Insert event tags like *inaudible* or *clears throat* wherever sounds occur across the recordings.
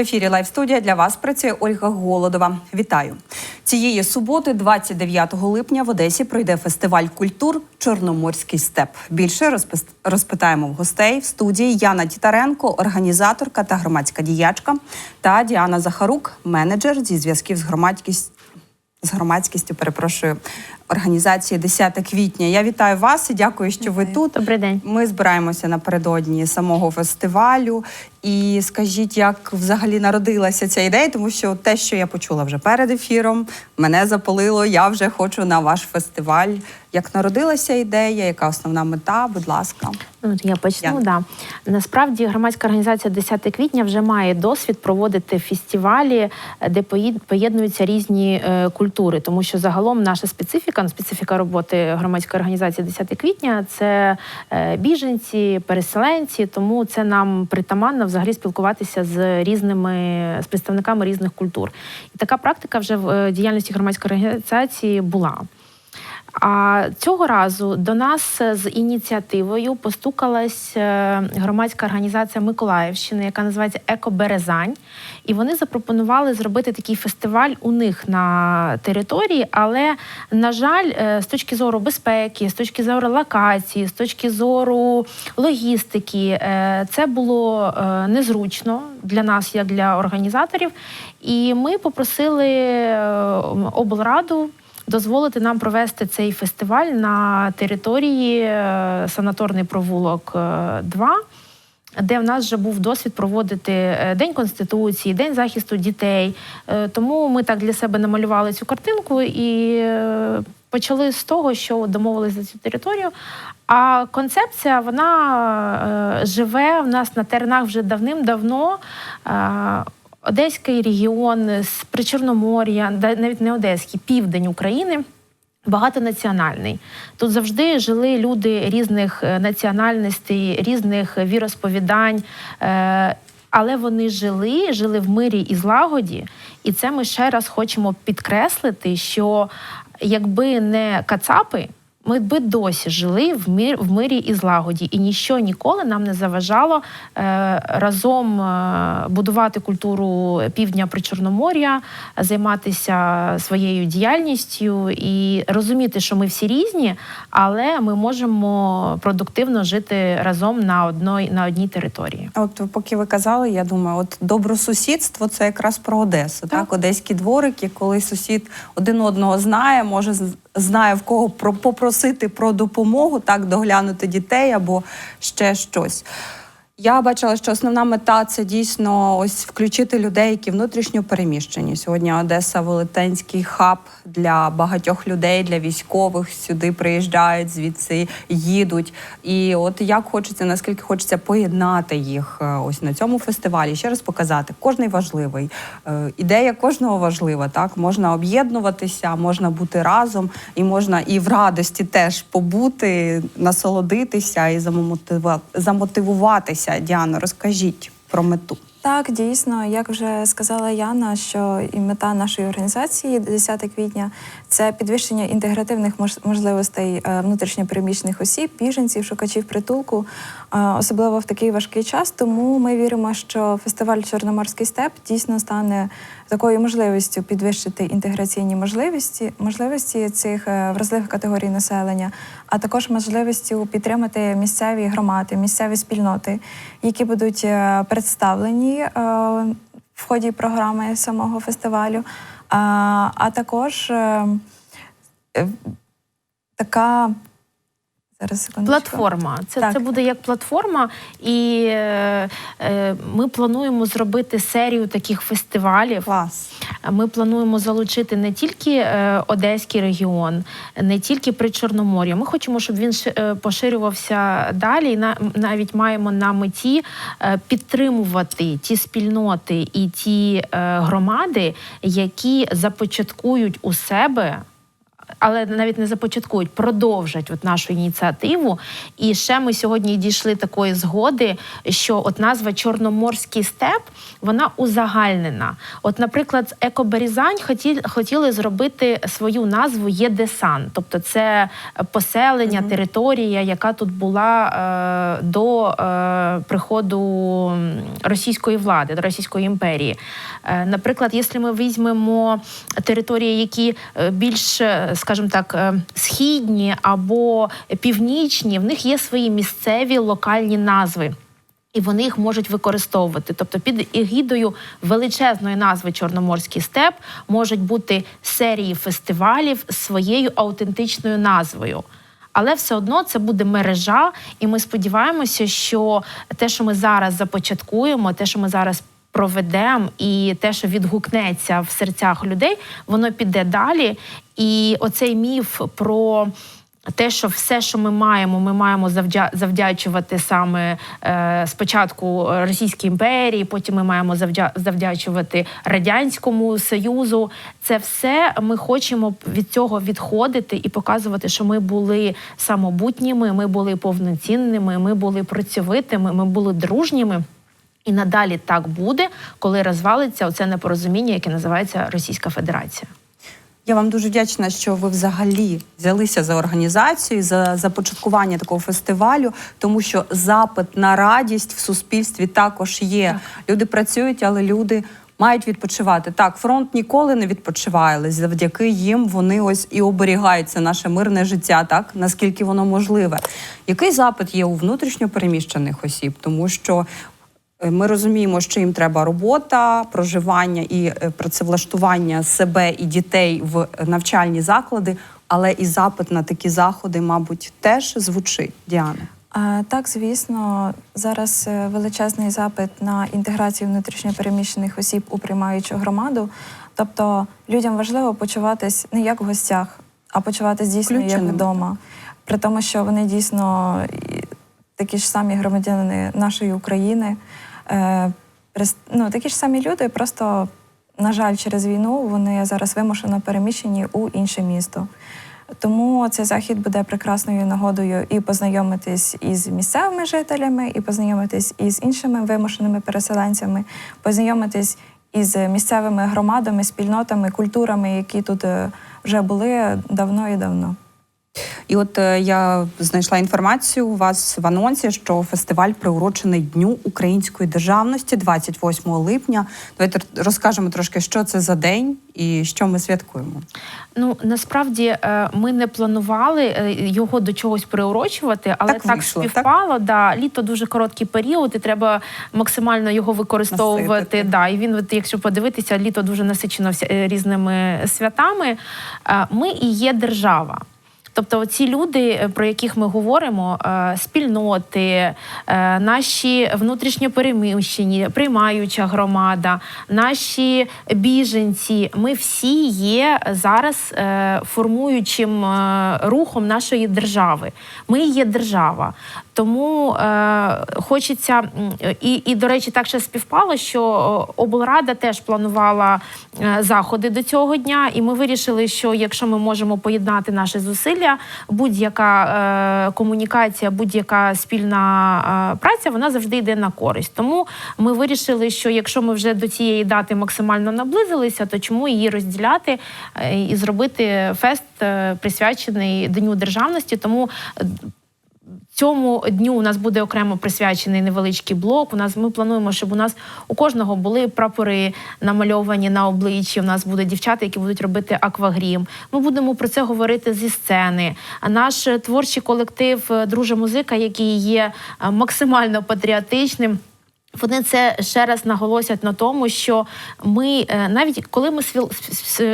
Ефірі Лайв студія для вас працює Ольга Голодова. Вітаю цієї суботи, 29 липня, в Одесі пройде фестиваль культур Чорноморський степ. Більше розпитаємо в гостей в студії Яна Тітаренко, організаторка та громадська діячка, та Діана Захарук, менеджер зі зв'язків з громадськістю. З громадськістю, перепрошую, організації 10 квітня. Я вітаю вас і дякую, що ви тут. Добрий день. Ми збираємося напередодні самого фестивалю. І скажіть, як взагалі народилася ця ідея, тому що те, що я почула вже перед ефіром, мене запалило. Я вже хочу на ваш фестиваль. Як народилася ідея, яка основна мета? Будь ласка. Ну, я почну. Я. Да. Насправді громадська організація 10 квітня вже має досвід проводити фестивалі, де поїд- поєднуються різні е, культури, тому що загалом наша специфіка, ну, специфіка роботи громадської організації 10 квітня це е, біженці, переселенці, тому це нам притаманно взагалі спілкуватися з різними з представниками різних культур. І така практика вже в е, діяльності громадської організації була. А цього разу до нас з ініціативою постукалась е, громадська організація Миколаївщини, яка називається Екоберезань. І вони запропонували зробити такий фестиваль у них на території. Але, на жаль, е, з точки зору безпеки, з точки зору локації, з точки зору логістики, е, це було незручно для нас, як для організаторів. І ми попросили облраду дозволити нам провести цей фестиваль на території е, санаторний провулок 2. Де в нас вже був досвід проводити е, День Конституції, День захисту дітей. Е, Тому ми так для себе намалювали цю картинку і е, почали з того, що домовилися за цю територію. А концепція вона е, живе в нас на теренах вже давним-давно. Одеський регіон з Причорномор'я, навіть не Одеський, південь України. Багатонаціональний. Тут завжди жили люди різних е, національностей, різних віросповідань, е, але вони жили, жили в мирі і злагоді. І це ми ще раз хочемо підкреслити, що якби не кацапи, ми би досі жили в мир в мирі і злагоді, і ніщо ніколи нам не заважало е, разом е, будувати культуру півдня Причорномор'я, займатися своєю діяльністю і розуміти, що ми всі різні, але ми можемо продуктивно жити разом на одной на одній території. От поки ви казали, я думаю, от добросусідство це якраз про Одесу. Так, Так. одеські дворики, коли сусід один одного знає, може знає в кого про попросити про допомогу, так доглянути дітей або ще щось. Я бачила, що основна мета це дійсно ось включити людей, які внутрішньо переміщені. Сьогодні Одеса велетенський хаб для багатьох людей, для військових. Сюди приїжджають, звідси їдуть. І от як хочеться, наскільки хочеться поєднати їх е, ось на цьому фестивалі. Ще раз показати, кожний важливий. Е, Ідея кожного важлива. Так можна об'єднуватися, можна бути разом, і можна і в радості теж побути, насолодитися і замотива- замотивуватися. Діана, розкажіть про мету. Так, дійсно, як вже сказала Яна, що і мета нашої організації 10 квітня це підвищення інтегративних мож- можливостей е, внутрішньопереміщених осіб, біженців, шукачів притулку, е, особливо в такий важкий час. Тому ми віримо, що фестиваль Чорноморський степ дійсно стане такою можливістю підвищити інтеграційні можливості, можливості цих е, вразливих категорій населення, а також можливістю підтримати місцеві громади, місцеві спільноти, які будуть представлені в ході програми самого фестивалю. А, також е, е, така зараз секундочку. Платформа. Це, Так. це буде як платформа, і е, е, ми плануємо зробити серію таких фестивалів. Клас. Ми плануємо залучити не тільки е, Одеський регіон, не тільки Причорномор'я. Ми хочемо, щоб він е, поширювався далі. І на, навіть маємо на меті е, підтримувати ті спільноти і ті е, громади, які започаткують у себе але навіть не започаткують, продовжать от нашу ініціативу. І ще ми сьогодні дійшли такої згоди, що от назва Чорноморський степ вона узагальнена. От, наприклад, з Екоберізань хотіли, хотіли зробити свою назву Єдесан, тобто це поселення, територія, яка тут була е, до е, приходу російської влади, до Російської імперії. Е, наприклад, якщо ми візьмемо території, які е, більш, е, скажімо так, е, східні або північні, в них є свої місцеві локальні назви. І вони їх можуть використовувати. Тобто під егідою величезної назви Чорноморський степ можуть бути серії фестивалів з своєю аутентичною назвою. Але все одно це буде мережа, і ми сподіваємося, що те, що ми зараз започаткуємо, те, що ми зараз проведемо, і те, що відгукнеться в серцях людей, воно піде далі. І оцей міф про те, що все, що ми маємо, ми маємо завдя- завдячувати саме е, спочатку Російській імперії, потім ми маємо завдя- завдячувати Радянському Союзу. Це все ми хочемо від цього відходити і показувати, що ми були самобутніми, ми були повноцінними, ми були працьовитими, ми були дружніми. І надалі так буде, коли розвалиться оце непорозуміння, яке називається Російська Федерація. Я вам дуже вдячна, що ви взагалі взялися за організацію, за започаткування такого фестивалю, тому що запит на радість в суспільстві також є. Люди працюють, але люди мають відпочивати. Так, фронт ніколи не відпочиває, завдяки їм вони ось і оберігають це наше мирне життя, так наскільки воно можливе. Який запит є у внутрішньо переміщених осіб? Тому що Ми розуміємо, що їм треба робота, проживання і е, працевлаштування себе і дітей в навчальні заклади, але і запит на такі заходи, мабуть, теж звучить. Діана. Так, звісно, зараз е, величезний запит на інтеграцію внутрішньопереміщених осіб у приймаючу громаду. Тобто людям важливо почуватись не як в гостях, а почуватись дійсно як Включеними. вдома. При тому, що вони дійсно такі ж самі громадяни нашої України, е, ну, такі ж самі люди, просто, на жаль, через війну вони зараз вимушено переміщені у інше місто. Тому цей захід буде прекрасною нагодою і познайомитись із місцевими жителями, і познайомитись із іншими вимушеними переселенцями, познайомитись із місцевими громадами, спільнотами, культурами, які тут е, вже були давно і давно. І от е, я знайшла інформацію у вас в анонсі, що фестиваль приурочений Дню української державності 28 липня. Давайте розкажемо трошки, що це за день і що ми святкуємо. Ну насправді е, ми не планували е, його до чогось приурочувати, але Так так, вийшло, так? співпало. Да, літо дуже короткий період, і треба максимально його використовувати. Наситити. Да, і він, якщо подивитися, літо дуже насичено е, різними святами. Ми і є держава. Тобто, ці люди, е, про яких ми говоримо, е, спільноти, е, наші внутрішньопереміщені, приймаюча громада, наші біженці, ми всі є зараз формуючим рухом нашої держави. Ми є держава. Тому е, хочеться і, і до речі, так ще співпало, що облрада теж планувала е, заходи до цього дня, і ми вирішили, що якщо ми можемо поєднати наші зусилля, будь-яка е, комунікація, будь-яка спільна е, праця, вона завжди йде на користь. Тому ми вирішили, що якщо ми вже до цієї дати максимально наблизилися, то чому її розділяти е, і зробити фест е, присвячений Дню державності? Тому е, Цьому дню у нас буде окремо присвячений невеличкий блок. У нас ми плануємо, щоб у нас у кожного були прапори намальовані на обличчі. У нас будуть дівчата, які будуть робити аквагрім. Ми будемо про це говорити зі сцени. Наш творчий колектив друже музика, який є е, максимально патріотичним. Вони це ще раз наголосять на тому, що ми е, навіть коли ми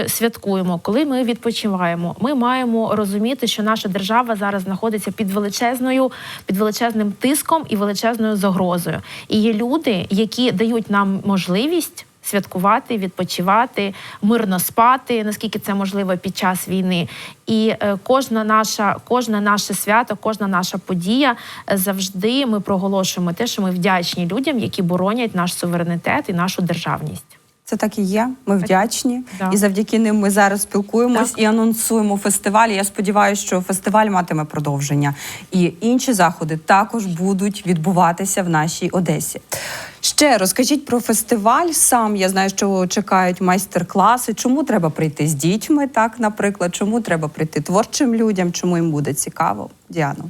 святкуємо, коли ми відпочиваємо, ми маємо розуміти, що наша держава зараз знаходиться під величезною, під величезним тиском і величезною загрозою. І є люди, які дають нам можливість. Святкувати, відпочивати, мирно спати, наскільки це можливо під час війни. І е, кожна наша, кожне наше свято, кожна наша подія е, завжди ми проголошуємо те, що ми вдячні людям, які боронять наш суверенітет і нашу державність. Це так і є. Ми вдячні. Да. І завдяки ним ми зараз спілкуємось і анонсуємо фестиваль. Я сподіваюся, що фестиваль матиме продовження. І інші заходи також будуть відбуватися в нашій Одесі. Ще розкажіть про фестиваль. Сам я знаю, що чекають майстер-класи. Чому треба прийти з дітьми, так, наприклад, чому треба прийти творчим людям, чому їм буде цікаво? Діано.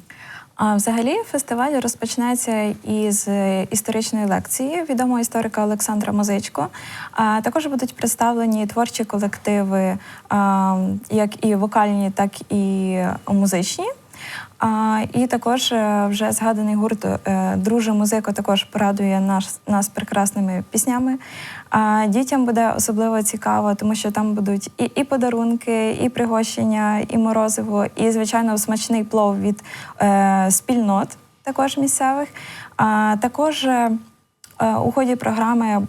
А взагалі фестиваль розпочнеться із е, історичної лекції відомого історика Олександра Мозичко. А також будуть представлені творчі колективи, як і вокальні, так і музичні. А, і також е, вже згаданий гурт е, Друже музико також порадує нас, нас прекрасними піснями. А дітям буде особливо цікаво, тому що там будуть і, і подарунки, і пригощення, і морозиво, і звичайно смачний плов від е, спільнот, також місцевих. А також е, е, у ході програми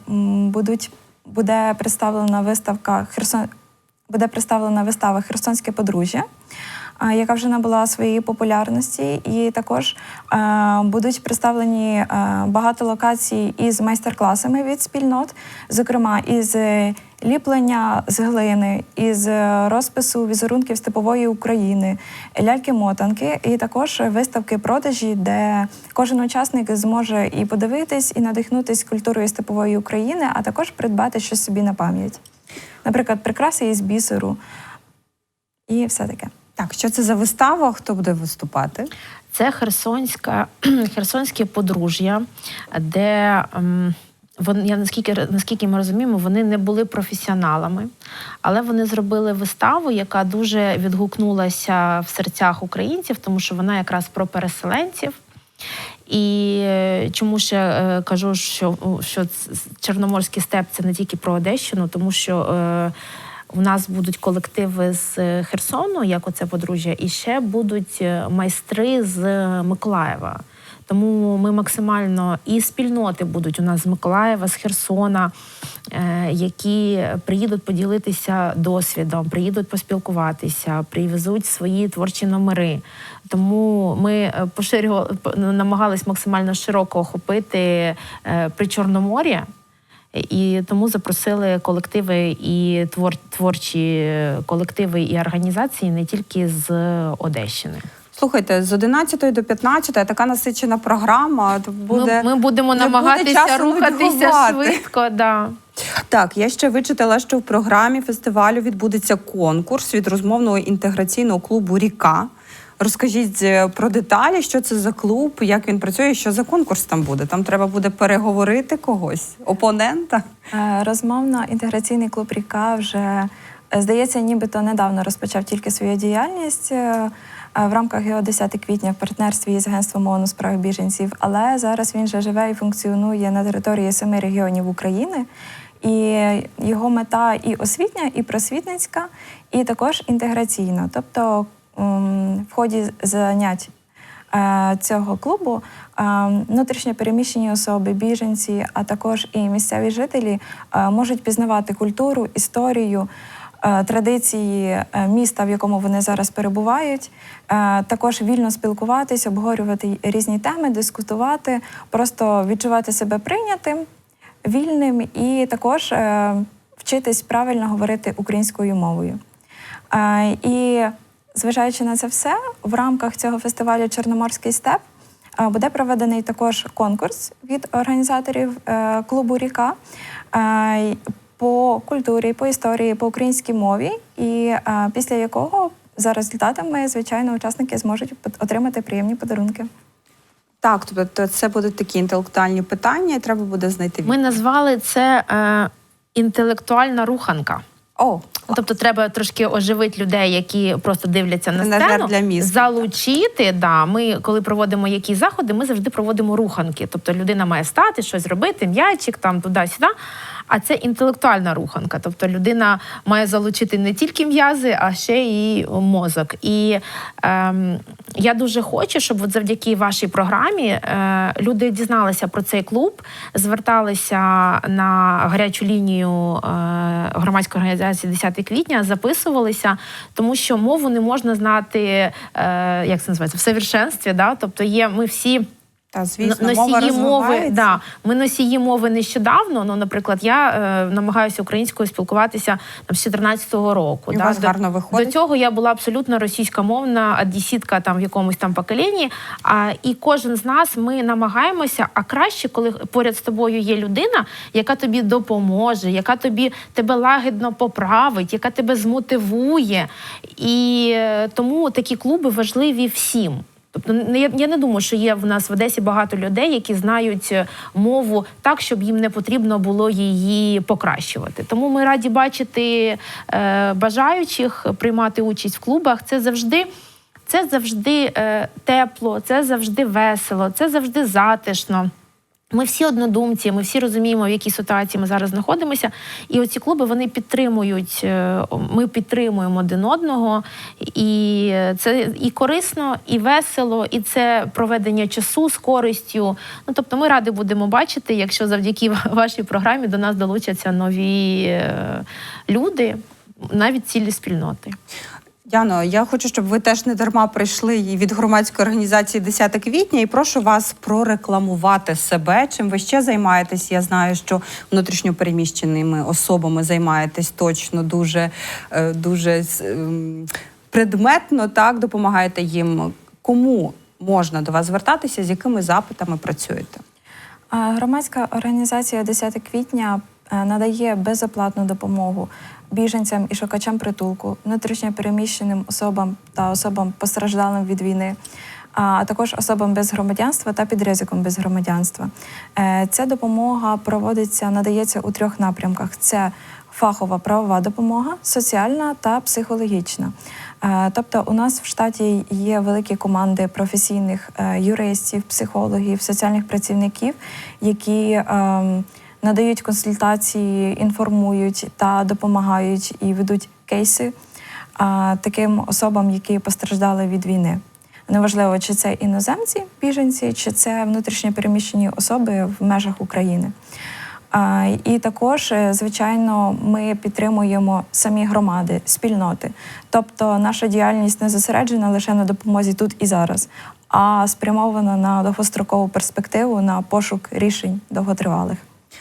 будуть буде представлена виставка Херсон. Буде представлена вистава Херсонське подружжя, яка вже набула своєї популярності, і також будуть представлені багато локацій із майстер-класами від спільнот, зокрема із е, ліплення з глини, із е, розпису візерунків степової України, ляльки-мотанки, і також виставки продажі, де кожен учасник зможе і подивитись, і надихнутись культурою степової України, а також придбати щось собі на пам'ять. Наприклад, прикраси із бісеру і все таке. Так, що це за вистава? Хто буде виступати? Це херсонська, *clears throat* херсонське подружжя, де ем, вон, я наскільки наскільки ми розуміємо, вони не були професіоналами, але вони зробили виставу, яка дуже відгукнулася в серцях українців, тому що вона якраз про переселенців. І е, чому ще е, кажу, що, що Чорноморський степ це не тільки про Одещину, тому що е, у нас будуть колективи з е, Херсону, як оце подружжя, і ще будуть е, майстри з Миколаєва. Тому ми максимально і спільноти будуть у нас з Миколаєва, з Херсона, е, які приїдуть поділитися досвідом, приїдуть поспілкуватися, привезуть свої творчі номери. Тому ми е, поширювали намагались максимально широко охопити е, при Чорномор'я. І тому запросили колективи і твор, творчі колективи і організації не тільки з Одещини. Слухайте, з 11 до 15 така насичена програма. то Буде, ми, ми будемо не буде намагатися рухатися нудьгувати. швидко. Да. Так, я ще вичитала, що в програмі фестивалю відбудеться конкурс від розмовного інтеграційного клубу Ріка. Розкажіть е, про деталі, що це за клуб, як він працює, що за конкурс там буде. Там треба буде переговорити когось, опонента. Е, Розмовно-інтеграційний клуб Ріка вже е, здається, нібито недавно розпочав тільки свою діяльність в рамках його 10 квітня в партнерстві з агентством ООН у справах біженців. Але зараз він вже живе і функціонує на території семи регіонів України. І його мета і освітня, і просвітницька, і також інтеграційна. Тобто в ході занять е, цього клубу е, внутрішньо переміщені особи, біженці, а також і місцеві жителі е, можуть пізнавати культуру, історію. Традиції міста, в якому вони зараз перебувають, також вільно спілкуватись, обговорювати різні теми, дискутувати, просто відчувати себе прийнятим, вільним і також вчитись правильно говорити українською мовою. І зважаючи на це все, в рамках цього фестивалю Чорноморський степ е, буде проведений також конкурс від організаторів е, клубу Ріка е, по культурі, по історії, по українській мові, і після якого за результатами, звичайно, учасники зможуть отримати приємні подарунки. Так, тобто це будуть такі інтелектуальні питання, і треба буде знайти Ми назвали це е, інтелектуальна руханка. О, Тобто треба трошки оживити людей, які просто дивляться на сцену, Назар для міст. залучити. Да, ми, коли проводимо якісь заходи, ми завжди проводимо руханки. Тобто людина має стати, щось робити, м'ячик там туди-сюди. А це інтелектуальна руханка. Тобто людина має залучити не тільки м'язи, а ще і мозок. І ем, я дуже хочу, щоб от завдяки вашій програмі е, люди дізналися про цей клуб, зверталися на гарячу лінію е, громадської організації 10 квітня, записувалися, тому що мову не можна знати, е, як це називається, в совершенстві. Да? Тобто є ми всі. Та звісно, носії мова мови, да, ми носії мови нещодавно. Ну, наприклад, я е, намагаюся українською спілкуватися там, з 14-го року. І да. вас До- гарно виходить? До цього я була абсолютно російськомовна одесітка там в якомусь там поколінні. А, і кожен з нас ми намагаємося, а краще, коли поряд з тобою є людина, яка тобі допоможе, яка тобі тебе лагідно поправить, яка тебе змотивує. І е, тому такі клуби важливі всім. Тобто не- я, я не думаю, що є в нас в Одесі багато людей, які знають е, мову так, щоб їм не потрібно було її покращувати. Тому ми раді бачити е, бажаючих приймати участь в клубах. Це завжди. Це завжди е, тепло, це завжди весело, це завжди затишно. Ми всі однодумці, ми всі розуміємо, в якій ситуації ми зараз знаходимося. І оці клуби вони підтримують. е, Ми підтримуємо один одного, і це і корисно, і весело, і це проведення часу з користю. Ну тобто, ми раді будемо бачити, якщо завдяки вашій програмі до нас долучаться нові е, люди, навіть цілі спільноти. Яно, я хочу, щоб ви теж не дарма прийшли від громадської організації 10 квітня і прошу вас прорекламувати себе. Чим ви ще займаєтесь? Я знаю, що внутрішньопереміщеними особами займаєтесь точно дуже, е, дуже ем, предметно, так допомагаєте їм. Кому можна до вас звертатися, з якими запитами працюєте? Громадська організація 10 квітня е, надає безоплатну допомогу біженцям і шукачам притулку, внутрішньопереміщеним особам та особам постраждалим від війни, а також особам без громадянства та під ризиком без громадянства. Е, Ця допомога проводиться, надається у трьох напрямках: це фахова правова допомога, соціальна та психологічна. Е, Тобто, у нас в штаті є великі команди професійних е, юристів, психологів, соціальних працівників, які ем, надають консультації, інформують та допомагають і ведуть кейси таким особам, які постраждали від війни. Неважливо, чи це іноземці, біженці, чи це внутрішньо переміщені особи в межах України. І також, е, звичайно, ми підтримуємо самі громади, спільноти. Тобто наша діяльність не зосереджена лише на допомозі тут і зараз, а спрямована на довгострокову перспективу, на пошук рішень довготривалих.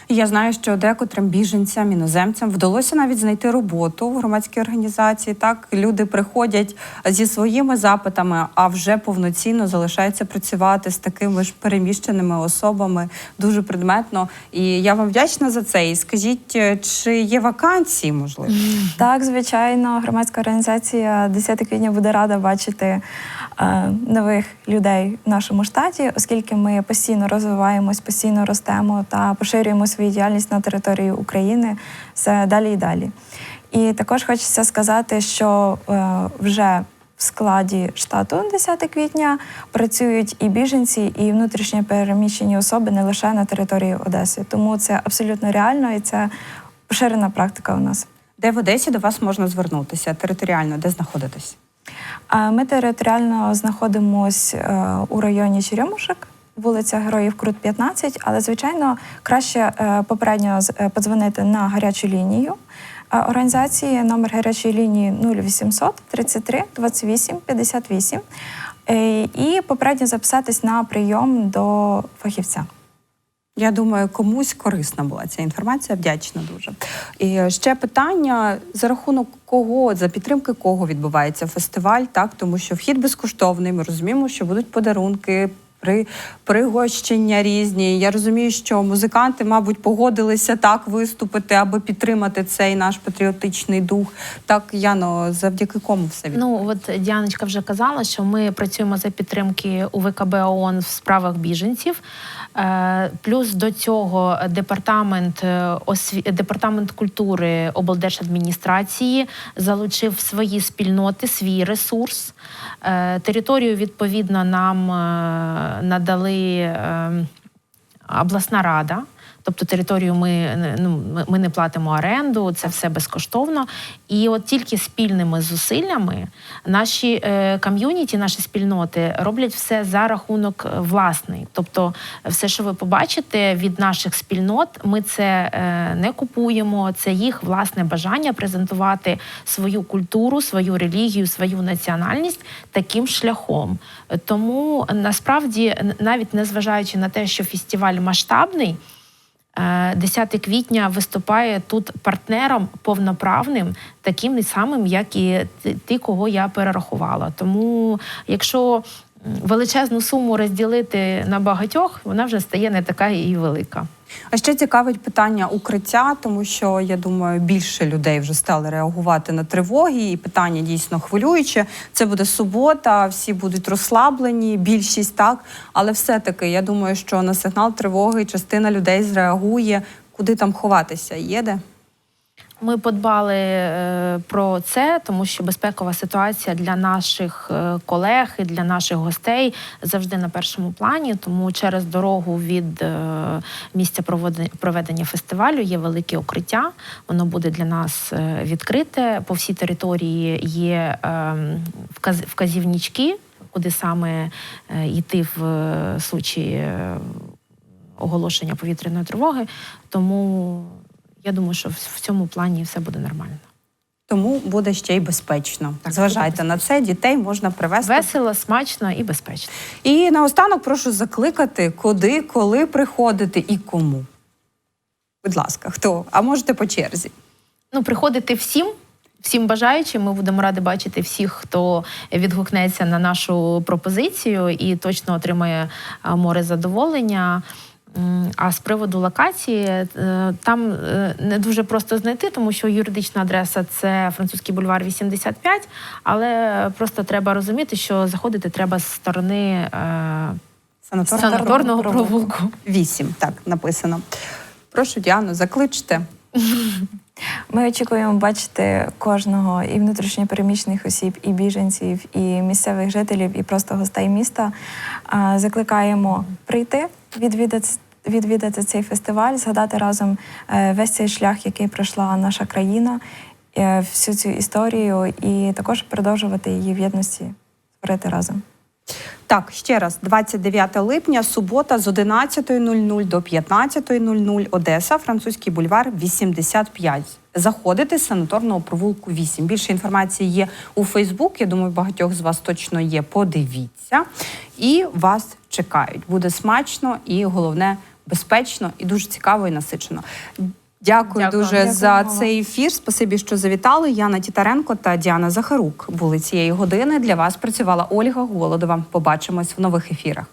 Я знаю, що декотрим біженцям, іноземцям вдалося навіть знайти роботу в громадській організації. Так люди приходять зі своїми запитами, а вже повноцінно залишаються працювати з такими ж переміщеними особами дуже предметно. І я вам вдячна за це. І скажіть, е, чи є вакансії, можливо? *laughs* Так, звичайно, громадська організація 10 квітня буде рада бачити е, нових людей в нашому штаті, оскільки ми постійно розвиваємось, постійно ростемо та поширюємо свою діяльність на території України все далі і далі. І також хочеться сказати, що е, вже в складі штату 10 квітня працюють і біженці, і внутрішньо переміщені особи не лише на території Одеси. Тому це абсолютно реально і це поширена практика у нас. Де в Одесі до вас можна звернутися територіально, де знаходитесь? Ми територіально знаходимося у районі Черемушек, вулиця Героїв Крут 15, але звичайно краще е, попередньо е, подзвонити на гарячу лінію е, організації. Номер гарячої лінії 0800 33 28 58 Е, і попередньо записатись на прийом до фахівця. Я думаю, комусь корисна була ця інформація. Вдячна дуже. І ще питання: за рахунок кого, за підтримки кого відбувається фестиваль, так тому що вхід безкоштовний. Ми розуміємо, що будуть подарунки. При пригощення різні. Я розумію, що музиканти, мабуть, погодилися так виступити, аби підтримати цей наш патріотичний дух. Так, Яно, завдяки кому все відбувається? Ну от Діаночка вже казала, що ми працюємо за підтримки УВКБ ООН в справах біженців. Е, Плюс до цього департамент е, осві... департамент культури облдержадміністрації залучив свої спільноти, свій ресурс. Е, Територію відповідно нам надали. е, обласна рада. Тобто територію ми, ну, ми- не платимо оренду, це все безкоштовно. І от тільки спільними зусиллями наші е, ком'юніті, наші спільноти роблять все за рахунок е, власний. Тобто, все, що ви побачите від наших спільнот, ми це е, не купуємо. Це їх власне бажання презентувати свою культуру, свою релігію, свою національність таким шляхом. Е, Тому насправді, навіть незважаючи на те, що фестиваль масштабний. Е, 10 квітня виступає тут партнером повноправним, таким самим, як і ти- кого я перерахувала. Тому, якщо величезну суму розділити на багатьох, вона вже стає не така і велика. А ще цікавить питання укриття, тому що я думаю, більше людей вже стали реагувати на тривоги, і питання дійсно хвилююче. Це буде субота, всі будуть розслаблені, більшість так. Але все-таки я думаю, що на сигнал тривоги частина людей зреагує. Куди там ховатися? Є де? Ми подбали е, про це, тому що безпекова ситуація для наших е, колег і для наших гостей завжди на першому плані. Тому через дорогу від е, місця проведення фестивалю є велике укриття. Воно буде для нас відкрите. По всій території є вказ- вказівнички, куди саме йти в случаї оголошення повітряної тривоги. Тому я думаю, що в цьому плані все буде нормально. Тому буде ще й безпечно. Так, Зважайте буде на це, дітей можна привезти. Весело, смачно і безпечно. І наостанок прошу закликати, куди, коли приходити і кому. Будь ласка, хто? А можете по черзі. Ну, приходити всім. Всім бажаючим, ми будемо раді бачити всіх, хто відгукнеться на нашу пропозицію і точно отримає море задоволення. А з приводу локації, е, там е, не дуже просто знайти, тому що юридична адреса це французький бульвар 85, але просто треба розуміти, що заходити треба з сторони е, Санаторного санаторного провулку. Вісім, так написано. Прошу, Діану, закличте. *laughs* Ми очікуємо бачити кожного і внутрішньопереміщених осіб, і біженців, і місцевих жителів, і просто гостей міста. Закликаємо прийти, відвідати. Відвідати цей фестиваль, згадати разом е, весь цей шлях, який пройшла наша країна, е, всю цю історію, і також продовжувати її в єдності створити разом. Так, ще раз, 29 липня, субота з 11.00 до 15.00 Одеса, французький бульвар 85. Заходите з санаторного провулку 8. Більше інформації є у Фейсбук. Я думаю, багатьох з вас точно є. Подивіться. І вас чекають. Буде смачно і головне безпечно і дуже цікаво і насичено. Дякую, Дякую. дуже Дякую, за цей ефір. Спасибі, що завітали. Яна Тітаренко та Діана Захарук були цієї години. Для вас працювала Ольга Голодова. Побачимось в нових ефірах.